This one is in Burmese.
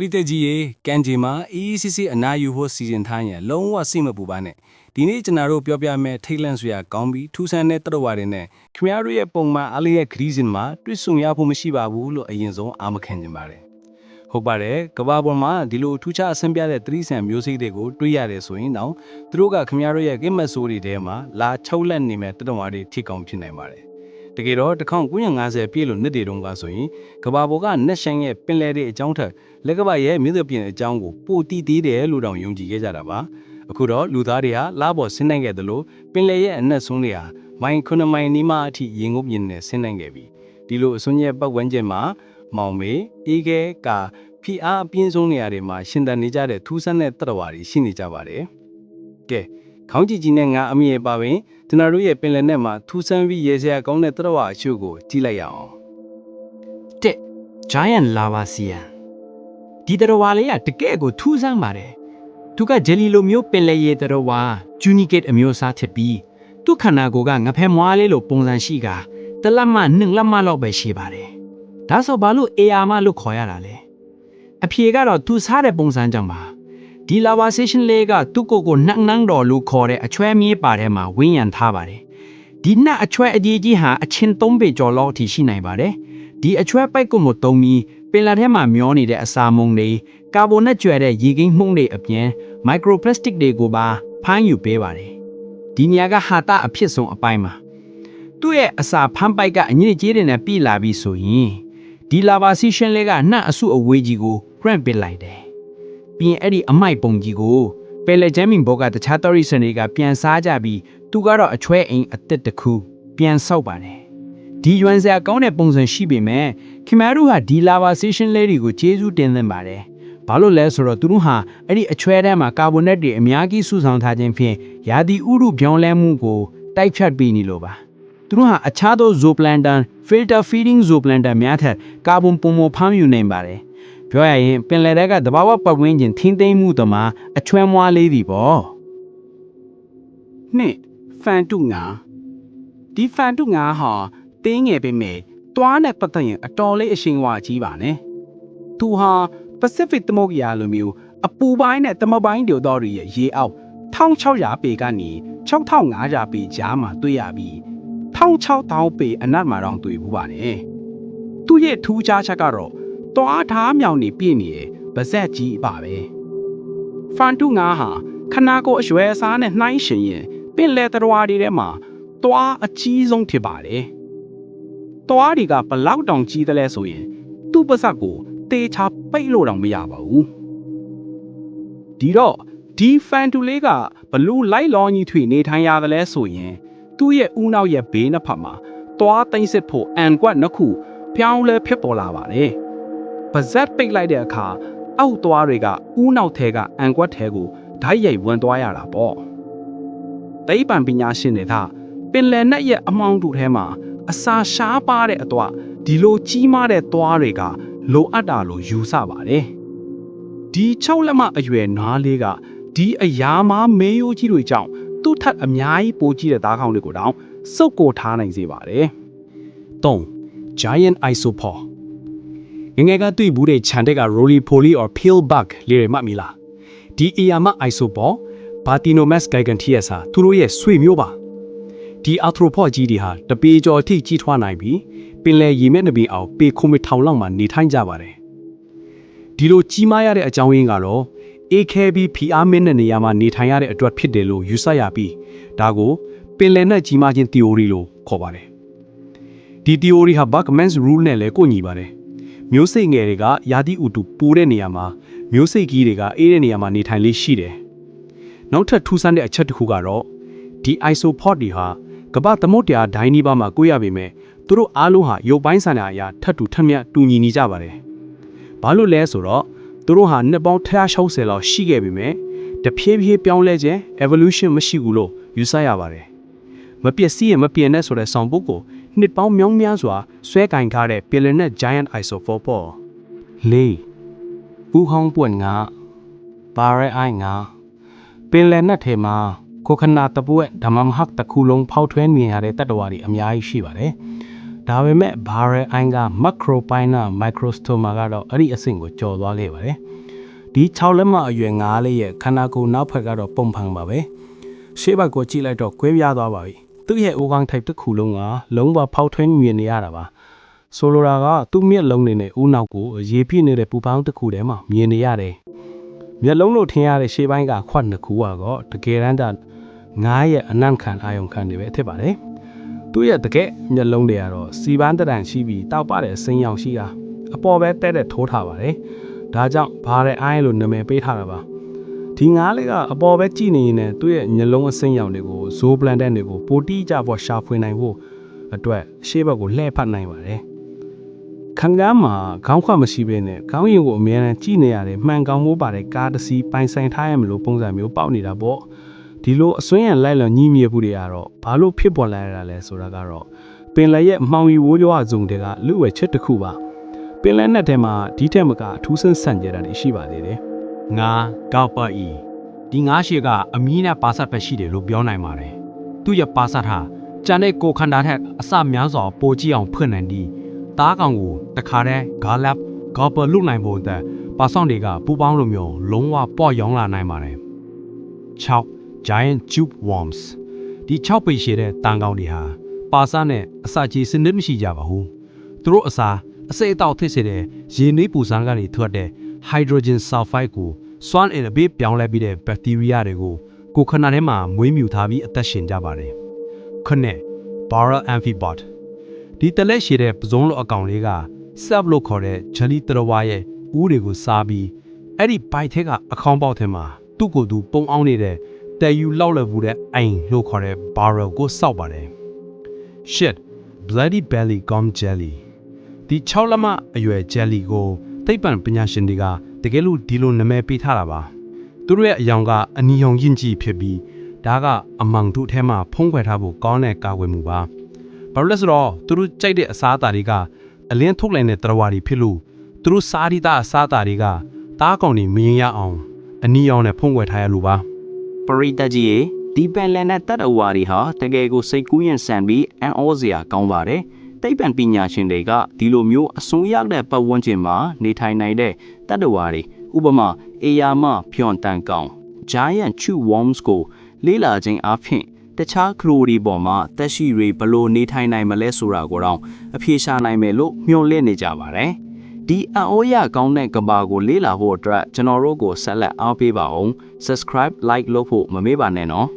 ပရိသတ်ကြီးရေကန်ဂျီမှာ EECC အနာယူဖို့စီစဉ်ထားရင်လုံးဝစိတ်မပူပါနဲ့ဒီနေ့ကျွန်တော်တို့ပြောပြမယ့်ထိတ်လန့်စရာကောင်းပြီးထူးဆန်းတဲ့တရဝါတွေနဲ့ခင်ဗျားတို့ရဲ့ပုံမှန်အားလေးရဲ့ခရီးစဉ်မှာတွေ့ဆုံရဖို့မရှိပါဘူးလို့အရင်ဆုံးအာမခံချင်ပါတယ်ဟုတ်ပါတယ်ကမ္ဘာပေါ်မှာဒီလိုထူးခြားအဆင့်ပြတဲ့သတိဆန်မျိုးစိတ်တွေကိုတွေ့ရတယ်ဆိုရင်တော့သူတို့ကခင်ဗျားတို့ရဲ့ကိမတ်ဆိုးတွေထဲမှာလာချုပ်လက်နေမဲ့တရဝါတွေထိကောင်းဖြစ်နိုင်ပါတယ် တကယ်တော့1950ပြည့်လို့နှစ်တွေတုန်းကဆိုရင်ကမ္ဘာပေါ်ကနက်ရှင်ရဲ့ပင်လယ်တွေအကြောင်းထက်လက်ကမ္ဘာရဲ့မြို့သပြင်အကြောင်းကိုပိုတည်သေးတယ်လို့တောင်ယုံကြည်ခဲ့ကြတာပါအခုတော့လူသားတွေကလာပေါ်ဆင်းနိုင်ခဲ့သလိုပင်လယ်ရဲ့အနက်ဆုံးတွေဟာမိုင်9မိုင်နီးမှအထိရေငုပ်မြင်နဲ့ဆင်းနိုင်ခဲ့ပြီဒီလိုအစွန်းရဲ့ပတ်ဝန်းကျင်မှာမောင်မေအေးခဲကာဖီအားအပြင်းဆုံးနေရာတွေမှာရှင်သန်နေကြတဲ့ထူးဆန်းတဲ့တရဝါတွေရှိနေကြပါတယ်ကဲ ခေါင်းကြည့်ကြီးနဲ့ငါအမြင်ပါပင်ကျွန်တော်တို့ရဲ့ပင်လယ်နက်မှာထူးဆန်းပြီးရေစရာကောင်းတဲ့တရဝါအချို့ကိုကြည့်လိုက်ရအောင်တဲ့ giant lava sea ဒီတရဝါလေးကတကယ့်ကိုထူးဆန်းပါတယ်သူကဂျယ်လီလိုမျိုးပင်လယ်ရေတရဝါ tunicate အမျိုးအစားဖြစ်ပြီးသူ့ခန္ဓာကိုယ်ကငဖဲမွားလေးလိုပုံစံရှိကတလက်မှနှစ်လက်မှလောက်ပဲရှိပါတယ်ဒါဆိုဘာလို့ AR မလို့ခေါ်ရတာလဲအဖြေကတော့သူစားတဲ့ပုံစံကြောင့်ပါ ဒီ lava station လေးကသူ့ကိုယ်ကိုနှက်နှန်းတော်လို့ခေါ်တဲ့အချွဲမြေးပါထဲမှာဝင်းရံထားပါတယ်ဒီနှက်အချွဲအကြီးကြီးဟာအချင်း၃ပေကျော်လောက်အထိရှိနိုင်ပါတယ်ဒီအချွဲပိုက်ကုတ်ကိုတုံးပြီးပင်လယ်ထဲမှာမျောနေတဲ့အစာမုန်တွေကာဗွန်နဲ့ကျွဲတဲ့ရေကိန်းမှုန့်တွေအပြင်မိုက်ခရိုပလတ်စတစ်တွေကိုပါဖမ်းယူပေးပါတယ်ဒီနေရာကဟာတာအဖြစ်ဆုံးအပိုင်းမှာသူ့ရဲ့အစာဖမ်းပိုက်ကအညစ်အကြေးတွေနဲ့ပြည်လာပြီးဆိုရင်ဒီလာဘာစီရှင်လေးကနှံ့အဆုအဝေးကြီးကို grant ပစ်လိုက်တယ် ပြီးရင်အဲ့ဒီအမိုက်ပုံကြီးကိုပယ်လက်ဂျမ်မင်ဘောကတခြားတော်ရီစန်တွေကပြန်စားကြပြီးသူကတော့အချွဲအိမ်အစ်စ်တစ်ခုပြန်ဆောက်ပါတယ်ဒီရွမ်စရာကောင်းတဲ့ပုံစံရှိပေမဲ့ခင်ဗျားတို့ဟာဒီ lava station လေးတွေကိုကျေးဇူးတင်သင့်ပါတယ်။ဘာလို့လဲဆိုတော့သူတို့ဟာအဲ့ဒီအချွဲထဲမှာကာဗွန်နက်တွေအများကြီးစုဆောင်ထားခြင်းဖြင့်ရာသီဥတုပြောင်းလဲမှုကိုတိုက်ဖြတ်ပေးနေလို့ပါ။သူတို့ဟာအခြားသော zooplankton filter feeding zooplankton များထက်ကာဗွန်ပုံမဖမ်းယူနိုင်ပါတယ်။ ပြောရရင်ပင်လယ်ထဲကသဘာဝပတ်ဝန်းကျင်ထိမ့်သိမ်းမှုတမှာအချွဲမွားလေးတွေပေါ့နှစ်ဖန်တုငါဒီဖန်တုငါဟာတင်းငယ်ပေမဲ့တွားနဲ့ပတ်သက်ရင်အတော်လေးအရှင်ဝါကြီးပါနဲ့သူဟာ Pacific သမုဒ္ဒရာလိုမျိုးအပူပိုင်းနဲ့သမပိုင်းဒေသတွေရဲ့ရေအောက်1600ပေကနေ6500ပေကြားမှာတွေ့ရပြီး1600ပေအနက်မှာတော့တွေ့ဘူးပါနဲ့သူ့ရဲ့ထူးခြားချက်ကတော့ တွားဓားမြောင်နေပြည့်နေတဲ့ဗဇက်ကြီးပါပဲဖန်တုငါဟာခနာကိုအရွယ်အစားနဲ့နှိုင်းရှင်ရင်ပင်လယ်သတ္တဝါတွေထဲမှာတွားအကြီးဆုံးဖြစ်ပါတယ်။တွားတွေကဘလောက်တောင်ကြီးသလဲဆိုရင် သူ့ပါစပ်ကိုတေချာပိတ်လို့တောင်မရပါဘူး။ဒီတော့ဒီဖန်တူလေးကဘလို့လိုက်လောင်းကြီးထွေနေထိုင်ရသလဲဆိုရင် သူ့ရဲ့ဦးနောက်ရဲ့ဘေးနှစ်ဖက်မှာတွားသိမ့်စစ်ဖို့အန်ကွက်နှစ်ခုပြောင်းလဲဖြစ်ပေါ်လာပါတယ်။ ပါဇက်ပိတ်လိုက်တဲ့အခါအောက်သွားတွေကဦးနောက်ထဲကအန်ကွက်ထဲကိုဓာတ်ရိုက်ဝင်သွားရတာပေါ့။သိပ္ပံပညာရှင်တွေကပင်လယ်နက်ရဲ့အမောင်းတူထဲမှာအစာရှားပါတဲ့အတော့ဒီလိုကြီးမားတဲ့သွားတွေကလိုအပ်တာလို့ယူဆပါတယ်။ဒီ6လက်မအရွယ်နွားလေးကဒီအရာမားမေးရိုးကြီးတွေကြောင့်သူ့ထက်အများကြီးပိုကြီးတဲ့သားကောင်းတွေကိုတောင်စုပ်ကိုထားနိုင်စေပါတယ်။3 giant isopore ငယ်ငယ်ကတွေ့ဘူးတဲ့ခြံတက်က roly poly or peel bug လေးတွေမှတ်မိလားဒီအရာမ isopore Bathynomus giganteus ဟာသူတို့ရဲ့ဆွေမျိုးပါဒီ arthropod ကြီးတွေဟာတပေကျော်အထိကြီးထွားနိုင်ပြီးပင်လယ်ရေမျက်နှာပြင်အောင်ပေခုမထောင်လောက်မှနေထိုင်ကြပါတယ်ဒီလိုကြီးမားရတဲ့အကြောင်းရင်းကတော့အေးခဲပြီးဖီအားမင်းတဲ့နေရာမှာနေထိုင်ရတဲ့အတွက်ဖြစ်တယ်လို့ယူဆရပြီးဒါကိုပင်လယ်နဲ့ကြီးမားခြင်း theory လို့ခေါ်ပါတယ်ဒီ theory ဟာ Buckman's rule နဲ့လည်းကိုညီပါတယ် မျိုးစိတ်ငယ်တွေကယာတိဥတုပိုးတဲ့နေရာမှာမျိုးစိတ်ကြီးတွေကအေးတဲ့နေရာမှာနေထိုင်လေးရှိတယ်နောက်ထပ်ထူးဆန်းတဲ့အချက်တစ်ခုကတော့ဒီ isopod တွေဟာကမ္ဘာသမုဒ္ဒရာဒိုင်းနီးပါးမှာကိုရပေမဲ့သူတို့အားလုံးဟာရုပ်ပိုင်းဆိုင်ရာအရာထပ်တူထက်မြက်တူညီနေကြပါတယ်ဘာလို့လဲဆိုတော့သူတို့ဟာနှစ်ပေါင်း160လောက်ရှိခဲ့ပေမဲ့တဖြည်းဖြည်းပြောင်းလဲခြင်း evolution မရှိဘူးလို့ယူဆရပါတယ်မပျက်စီးရင်မပြင်းနဲ့ဆိုတဲ့ဆောင်ပုဒ်ကို နှစ်ပေါင်းမြောင်းများစွာဆွဲကင်ထားတဲ့ Pillanet Giant Isophore ပေါ်လေးပူဟောင်းပွင့်ငါပါရဲအိုင်ငါပင်လယ်နက်ထဲမှာကိုခနာတပွက်ဓမ္မမဟတ်တစ်ခုလုံးဖောက်ထွင်းမြင်ရတဲ့တတ္တဝါတွေအများကြီးရှိပါတယ်ဒါပေမဲ့ Barrel Eye က Macropina Microstoma ကတော့အဲ့ဒီအဆင့်ကိုကျော်သွားခဲ့ပါတယ်ဒီ6လက်မအရွယ်ငါးလေးရဲ့ခန္ဓာကိုယ်နောက်ဖက်ကတော့ပုံဖန်ပါပဲရှေ့ဘက်ကိုကြည့်လိုက်တော့ကွဲပြားသွားပါပြီ သူ့ရဲ့အိုကောင် type တစ်ခုလုံးကလုံးဝဖောက်ထွင်းမြင်နေရတာပါဆိုလိုတာကသူ့မျက်လုံးတွေနဲ့ဦးနောက်ကိုရေပြည့်နေတဲ့ပူပေါင်းတစ်ခုထဲမှာမြင်နေရတယ်မျက်လုံးလို့ထင်ရတဲ့ရှေ့ပိုင်းကခွက်နှစ်ခုကတော့တကယ်တမ်းကငါးရဲ့အနံ့ခံအာယုံခံတွေပဲဖြစ်ပါတယ်သူ့ရဲ့တကယ်မျက်လုံးတွေကတော့စီပန်းတရံရှိပြီးတောက်ပတဲ့စိမ်းရောင်ရှိတာအပေါ်ပဲတဲ့တဲ့ထိုးထားပါတယ်။ဒါကြောင့်ဘာတဲ့အိုင်းလို့နာမည်ပေးထားတာပါ။ ဒီငါးလေးကအပေါ်ပဲကြည့်နေရင်လည်းသူ့ရဲ့မျက်လုံးအစိမ်းရောင်တွေကိုဇိုးပလန်တဲ့တွေကိုပိုတိကျဖို့ရှာဖွေနိုင်ဖို့အတွက်ရှေ့ဘက်ကိုလှည့်ဖတ်နိုင်ပါတယ်။ခံကမ်းမှာခေါင်းခွက်မရှိဘဲနဲ့ခေါင်းရင်ကိုအမြဲတမ်းကြည့်နေရတယ်မှန်ကောင်းမှုပါတဲ့ကားတစ်စီးပိုင်ဆိုင်ထားရမလို့ပုံစံမျိုးပေါက်နေတာပေါ့။ဒီလိုအစွမ်းရံလိုက်လံညှိမြည်မှုတွေကတော့ဘာလို့ဖြစ်ပေါ်လာရတာလဲဆိုတာကတော့ပင်လယ်ရဲ့မှောင်ရီဝိုးရွာဇုံတွေကလူဝဲချက်တစ်ခုပါပင်လယ်နဲ့ထဲမှာဒီထက်မကအထူးဆန်းဆန့်ကျင်တာတွေရှိပါသေးတယ် ငါကောက်ပါဤဒီငါးရှည်ကအမီးနဲ့ပါစတ်ပဲရှိတယ်လို့ပြောနိုင်ပါတယ်သူ့ရဲ့ပါစတ်ဟာကြံတဲ့ကိုယ်ခန္ဓာထက်အစများစွာပိုကြည့်အောင်ဖွင့်နိုင်ပြီးတားကောင်ကိုတခါတည်းဂါလက်ဂေါ်ပါလုနိုင်ဖို့အတွက်ပါဆောင်တွေကပူပေါင်းလိုမျိုးလုံးဝပေါ့ရောင်းလာနိုင်ပါတယ်6 giant tube worms ဒီ6ပေရှည်တဲ့တန်ကောင်တွေဟာပါစနဲ့အစာကြီးစနစ်မရှိကြပါဘူးသူတို့အစာအစိတ်အတောက်ဖြစ်စေတဲ့ရေနွေးပူစမ်းကနေထွက်တဲ့ hydrogen sulfide ကိုစွမ်းအင်အပေးပြောင်းလဲပြီးတဲ့ဘက်တီးရီးယားတွေကိုကိုယ်ခန္ဓာထဲမှာမွေးမြူထားပြီးအသက်ရှင်ကြပါတယ်ခုနှစ် barrel amphibot ဒီတလက်ရှိတဲ့ပစုံလိုအကောင်လေးက self လို့ခေါ်တဲ့ jelly တရဝါရဲ့ဦးတွေကိုစားပြီးအဲ့ဒီပိုက်ထဲကအခေါင်းပေါက်ထဲမှာသူ့ကိုယ်သူပုံအောင်နေတဲ့တယ်ယူလောက်လဘူးတဲ့အိမ်လို့ခေါ်တဲ့ barrel ကိုစောက်ပါတယ် shit bloody belly gum jelly ဒီ6လက်မအရွယ် jelly ကို သိပ္ပံပညာရှင်တွေကတကယ်လို့ဒီလိုနာမည်ပေးထားတာပါသူတို့ရဲ့အယောင်ကအနီရောင်ရင့်ကြီးဖြစ်ပြီးဒါကအမောင်တို့အထဲမှာဖုံးကွယ်ထားဖို့ကောင်းတဲ့ကာကွယ်မှုပါဘာလို့လဲဆိုတော့သူတို့ကြိုက်တဲ့အစားအစာတွေကအလင်းထုတ်လိုက်တဲ့တရဝါတွေဖြစ်လို့သူတို့စားရီသားအစားအစာတွေကတားကောင်တွေမရင်ရအောင်အနီရောင်နဲ့ဖုံးကွယ်ထားရလို့ပါပရိသတ်ကြီးရေဒီပန်လန်နဲ့တတ်အဝါတွေဟာတကယ်ကိုစိတ်ကူးရင်ဆန်ပြီးအံ့ဩစရာကောင်းပါတယ်။ တိတ်ပန်ပညာရှင်တွေကဒီလိုမျိုးအစွန်းရောက်တဲ့ပတ်ဝန်းကျင်မှာနေထိုင်နိုင်တဲ့တတ်အဝါတွေဥပမာအေယာမဖြွန်တန်ကောင် giant chew worms ကိုလေးလာခြင်းအပြင်တခြားခရိုဒီပေါ်မှာတက်ရှိတွေဘလို့နေထိုင်နိုင်မလဲဆိုတာကိုတော့အဖြေရှာနိုင်မယ်လို့မျှော်လင့်နေကြပါတယ်။ဒီအံ့ဩရကောင်းတဲ့ကဘာကိုလေးလာဖို့အတွက်ကျွန်တော်တို့ကိုဆက်လက်အားပေးပါအောင် subscribe like လုပ်ဖို့မမေ့ပါနဲ့နော်